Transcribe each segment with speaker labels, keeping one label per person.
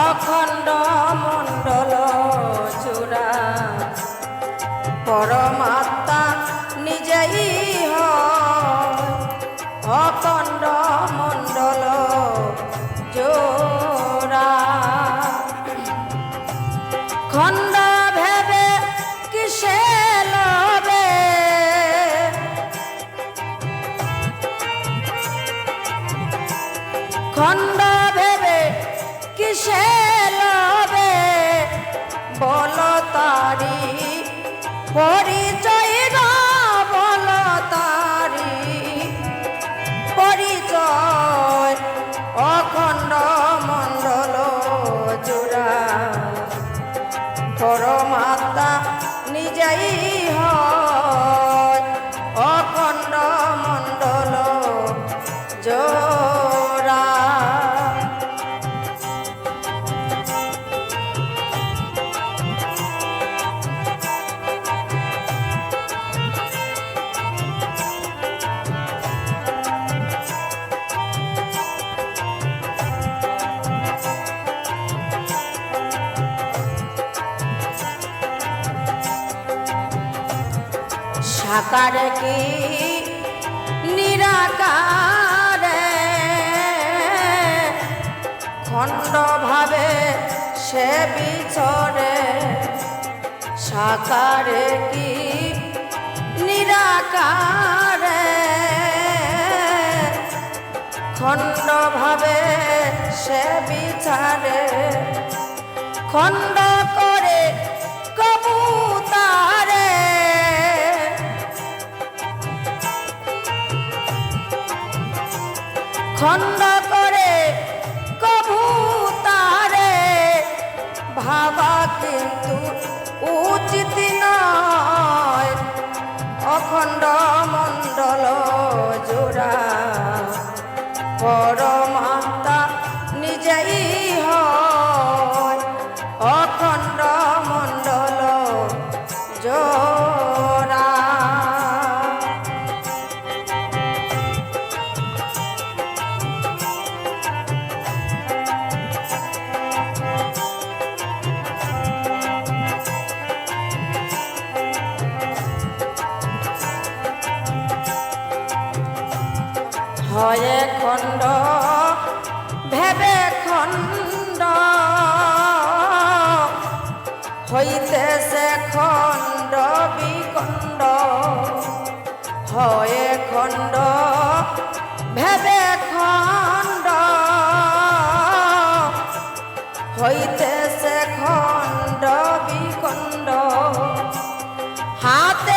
Speaker 1: অখণ্ড মণ্ডল চূড়া। পরমাত্মা নিজেই অখণ্ড মণ্ডল জোড়া খণ্ড ভেবে কিসে লবে? খণ্ড কিসে লবে বল তারি। পরিচয় বল তারি। পরিচয় অখণ্ড মণ্ডল জোড়া। পরমাত্মা নিজেই হয়। সাকার কি নিরাকার? খণ্ড ভাবে সে বিছরে সাকারে কি নিরাকার? খণ্ড ভাবে সে বিচারে খণ্ড খণ্ড করে কবুতারে ভাবা কিন্তু উচিত নয়। অখণ্ড মণ্ডল জোড়া। পরমাত্মা হয়ে খণ্ড, ভেবে খণ্ড। হইতেছে খণ্ড বিখণ্ড হয়ে খণ্ড, ভেবে খণ্ড। হইতেছে খণ্ড বিখণ্ড হাতে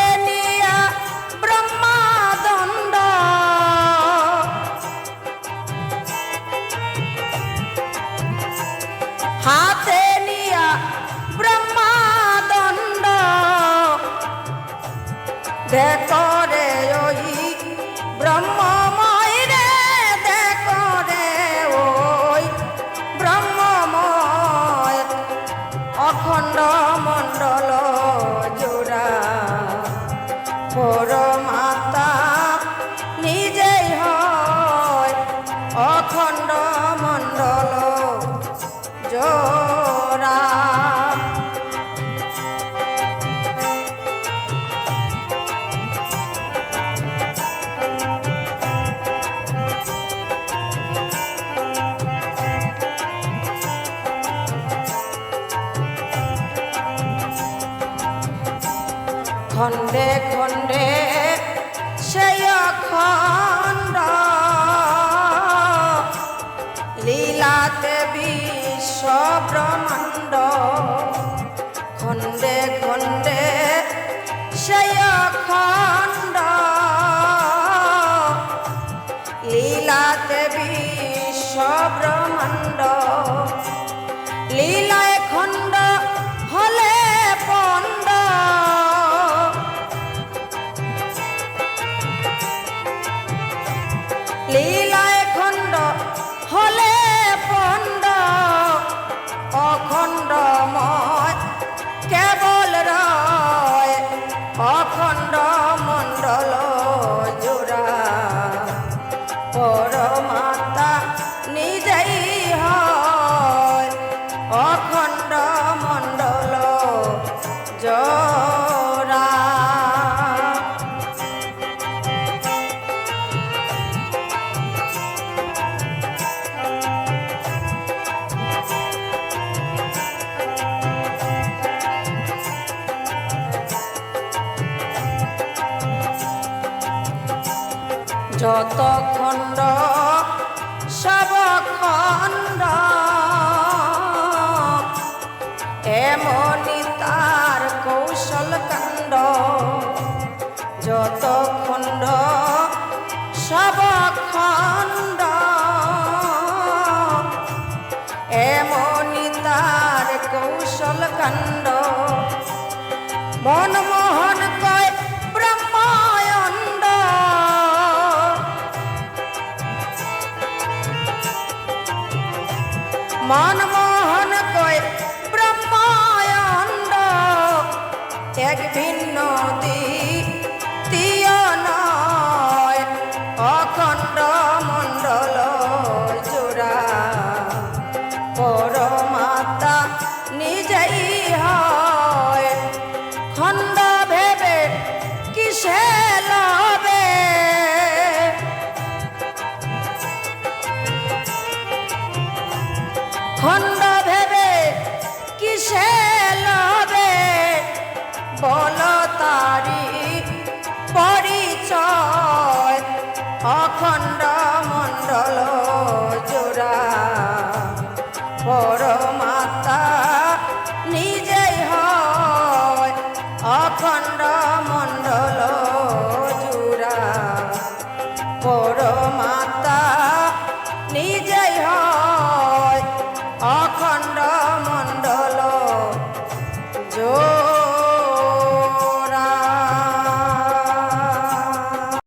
Speaker 1: দেখো রে ওই ব্রহ্মময় রে দেখো রে ওই ব্রহ্মময় অখণ্ড মণ্ডল খণ্ডে খণ্ডে সেই খণ্ড লীলাতে বিশ্ব ব্রহ্মাণ্ড খণ্ডে খণ্ডে সেই খণ্ড লীলাতে বিশ্ব ব্রহ্মাণ্ড লীলায় লীলায় খণ্ড হলে পণ্ড অখণ্ডময় কেবল রয় অখণ্ড যত খণ্ড সব খণ্ড এমনি তার কৌশল কাণ্ড। যত খণ্ড সব খণ্ড এমনি তার কৌশল কাণ্ড। মনমোহন মন খণ্ড ভেবে কিসে লবে? বল তারি পরিচয় অখণ্ড মণ্ডল